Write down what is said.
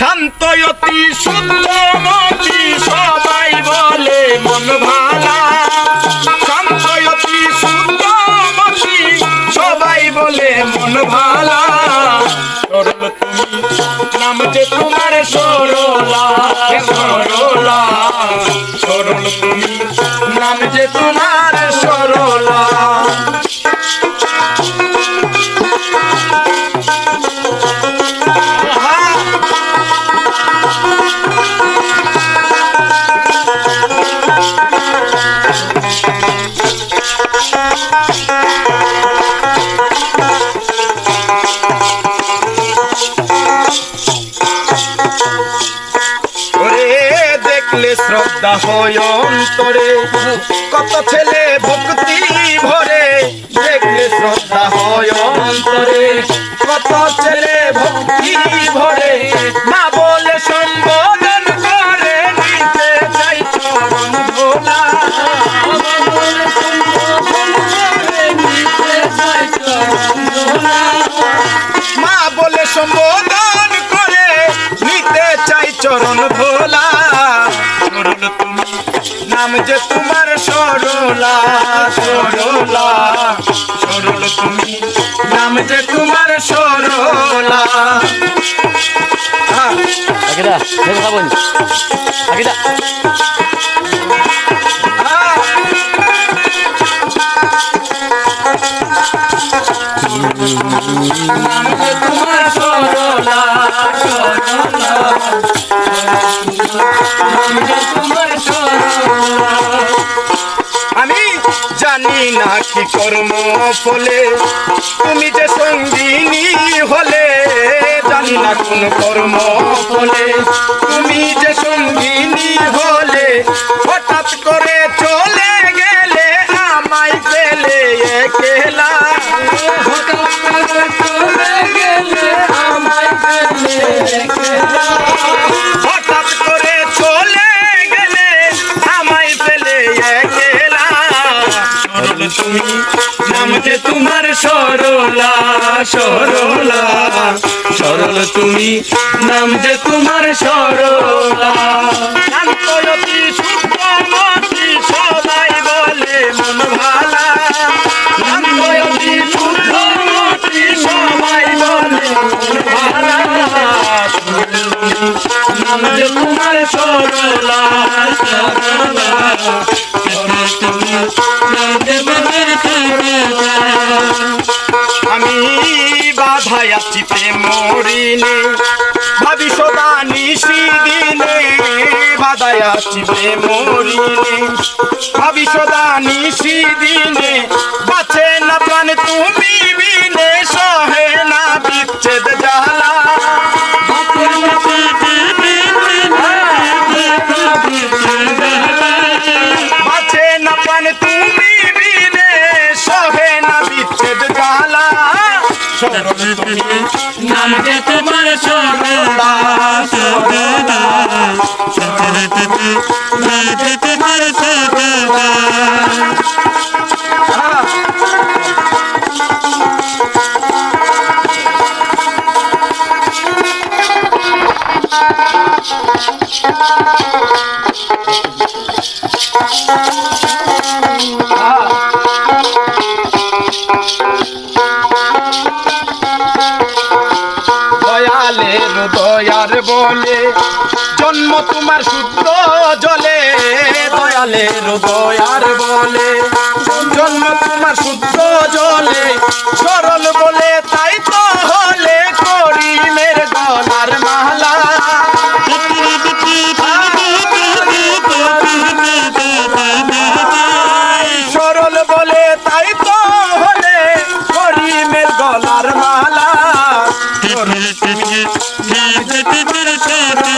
শান্তয়তি শুদ্ধমতি সবাই বলে মন ভালা। শান্তয়তি শুদ্ধমতি সবাই বলে মন ভালা। সরল তুমি, নাম যে তোমার সরলা সরলা। সরল তুমি, নাম যে তোমার শ্রদ্ধা হয় অন্তরে। কত ছেলে ভক্তি ভরে, দেখলে শ্রদ্ধা হয় অন্তরে। কত ছেলে ভক্তি ভরে, মা বলে সম্বোধন করে নিতে চাই চরণ ভোলা। মা বলে সম্বোধন নাম যে তোমার সরলা সরলা। সরল তুমি নাম যে তোমার সরলা। হ্যাঁ। আকিদা হে কথা বল আকিদা। তোমার সরলা। কি কর্ম ফলে তুমি যে সঙ্গিনী হলে জানি না কোন কর্ম ফলে তুমি যে তুমি নাম যে তোমার সরলা সরলা। সরল তুমি নাম যে তোমার সরলা বাধায় আছিতে মরিনে? ভাবি সদা নিশি দিনে, বাধায় আছিতে মরিনে। ভাবি সদা নিশি দিনে, বাঁচে না প্রাণ তুমি বিনে, সহে না বিচ্ছেদ জ্বালা। বাঁচে না প্রাণ নাম যে তোমার সরলা সরলা বলে জন্ম তোমার শুদ্ধ জলে দয়ালের দয়ার বলে। জন্ম তোমার শুদ্ধ জলে সরলা